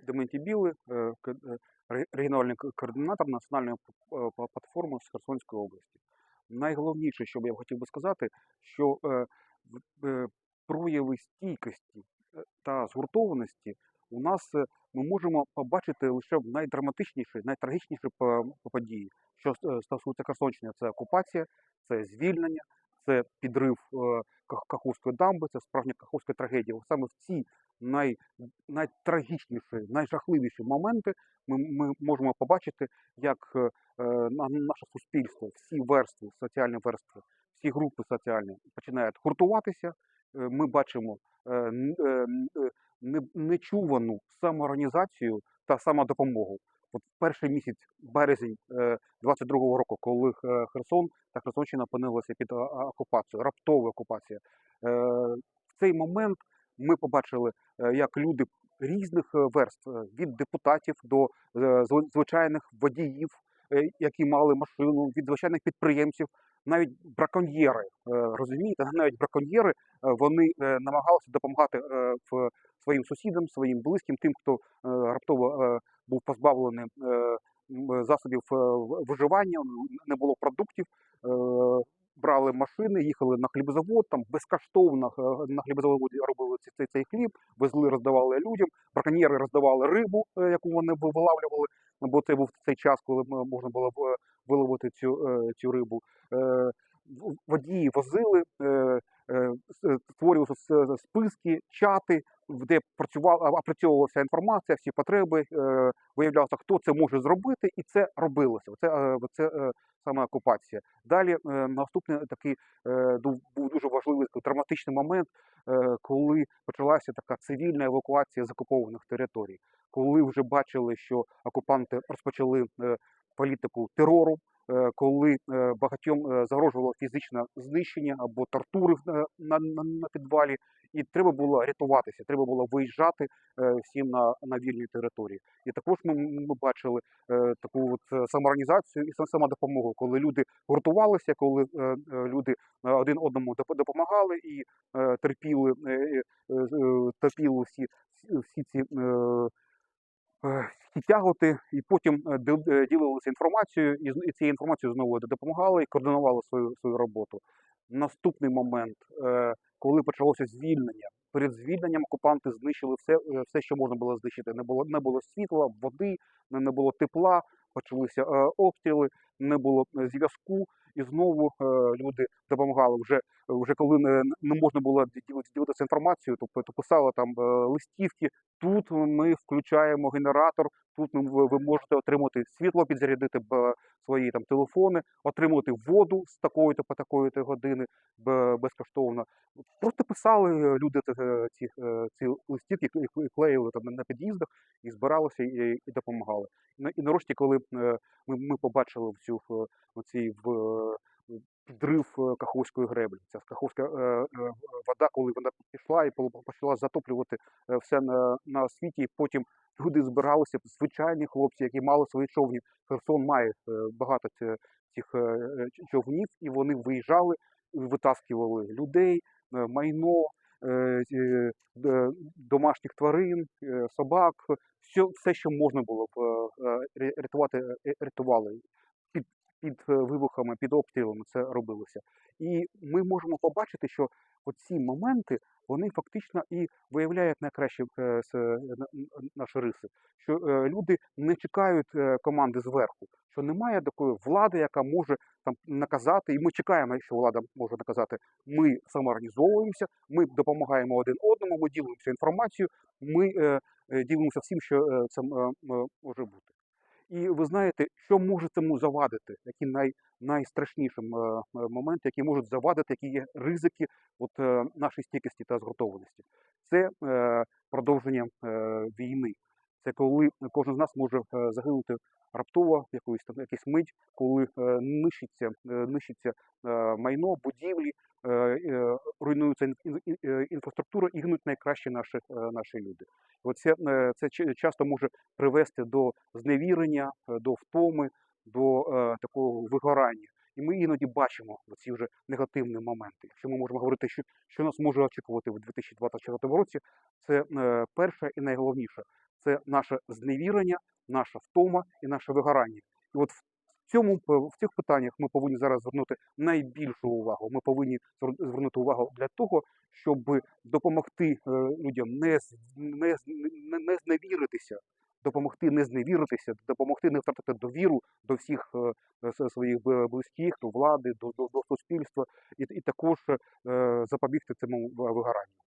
Дементій Білий, е, ре- регіональний координатор національної е, платформи з Херсонської області. Найголовніше, що я хотів би сказати, що прояви стійкості та згуртованості у нас е, ми можемо побачити лише в найдраматичніші, найтрагічніші по- по- події. Що е, стосується Херсонщини, це окупація, це звільнення, це підрив е, Каховської дамби, це справжня Каховська трагедія. Саме в ці най, найтрагічніші, найжахливіші моменти ми, ми можемо побачити, як е, е, на- наше суспільство, всі верстви, соціальні верстви, всі групи соціальні починають гуртуватися. Е, Ми бачимо нечувану самоорганізацію та самодопомогу. От перший місяць березень е, 22-го року, коли е, Херсон та Херсонщина опинилися під окупацією, раптова окупація. Е, В цей момент ми побачили, е, як люди різних е, верств, е, від депутатів до е, звичайних водіїв, е, які мали машину, від звичайних підприємців, навіть браконьєри, е, розумієте, навіть браконьєри е, вони е, намагалися допомагати е, в своїм сусідам, своїм близьким, тим, хто е, раптово е, був позбавлений е, засобів е, виживання, не було продуктів. е, Брали машини, їхали на хлібозавод, там безкоштовно е, на хлібозаводі робили цей, цей, хліб, везли, роздавали людям. Браконьєри роздавали рибу, е, яку вони вилавлювали, бо це був цей час, коли можна було е, виловити цю, е, цю рибу. Е, Водії возили, е, е, створювалися списки, чати, де працювала, опрацьовувалася інформація, всі потреби, е, виявлялося, хто це може зробити, і це робилося. Це, е, це е, саме окупація. Далі е, наступний такий е, був дуже важливий такий драматичний момент, е, коли почалася така цивільна евакуація з окупованих територій, коли вже бачили, що окупанти розпочали е, політику терору. Е, Коли е, багатьом е, загрожувало фізичне знищення або тортури на, на, на підвалі, і треба було рятуватися, треба було виїжджати всім на, на вільні території. І також ми, ми бачили таку от самоорганізацію і сам- самодопомогу, коли люди гуртувалися, коли люди один одному допомагали і терпіли, терпіли всі, всі ці. Е, е, і потім е, е, ділилися інформацією, і, цією інформацією знову допомагали і координували свою свою роботу. Наступний момент, коли почалося звільнення. Перед звільненням окупанти знищили все, все, що можна було знищити. Не було не було світла, води, не, було тепла, почалися обстріли, не було зв'язку, і знову люди допомагали. Вже вже коли не, не можна було діл- ділитися інформацією, то, то писали там е, листівки. Тут ми включаємо генератор, тут ви, ви можете отримати світло, підзарядити б, свої там телефони, отримувати воду з такої-то по такої-то години б- безкоштовно. Просто писали е, люди е, ці, ці листівки і клеїли там на- під'їздах і збиралися і, і допомагали. І, на- і нарешті, коли ми, ми побачили в цю в, оцій в підрив е, Каховської греблі. Ця Каховська е, е, вода, коли вона пішла і почала затоплювати все на, на світі, потім люди збиралися, звичайні хлопці, які мали свої човні. Херсон має багато цих човнів, і вони виїжджали, витаскували людей, майно. домашніх тварин, собак, все, все, що можна було б ря- рятувати, рятували під, е, вибухами, під обстрілами це робилося. І ми можемо побачити, що оці моменти вони фактично і виявляють найкращі е, е, наші риси. Що люди не чекають команди зверху, що немає такої влади, яка може там наказати, і ми чекаємо, що влада може наказати. Ми самоорганізовуємося, ми допомагаємо один одному, ми ділимося інформацією, ми ділимося всім, що це може бути. І ви знаєте, що може цьому завадити, які най, найстрашніші е, моменти, які можуть завадити, які є ризики от, е, нашої стійкості та згуртованості. Це е, продовження е, війни. Це коли кожен з нас може е, загинути раптово в якусь там якийсь мить, коли е, нищиться, е, нищиться е, майно, будівлі, е, е, руйнується ін- ін- ін- е, інфраструктура і гинуть найкращі наші, е, наші люди. Оце е, це часто може привести до зневірення, е, до втоми, до е, такого вигорання. І ми іноді бачимо ці вже негативні моменти. Якщо ми можемо говорити, що, що нас може очікувати в 2024 році, це е, перше і найголовніше це наше зневірення, наша втома і наше вигорання. І от в цьому в цих питаннях ми повинні зараз звернути найбільшу увагу. Ми повинні звер- звернути увагу для того, щоб допомогти е, людям не, не, не, не зневіритися, допомогти не зневіритися, допомогти не втратити довіру до всіх е, своїх близьких, до влади, до, до, до суспільства, і, і також е, запобігти цьому вигоранню.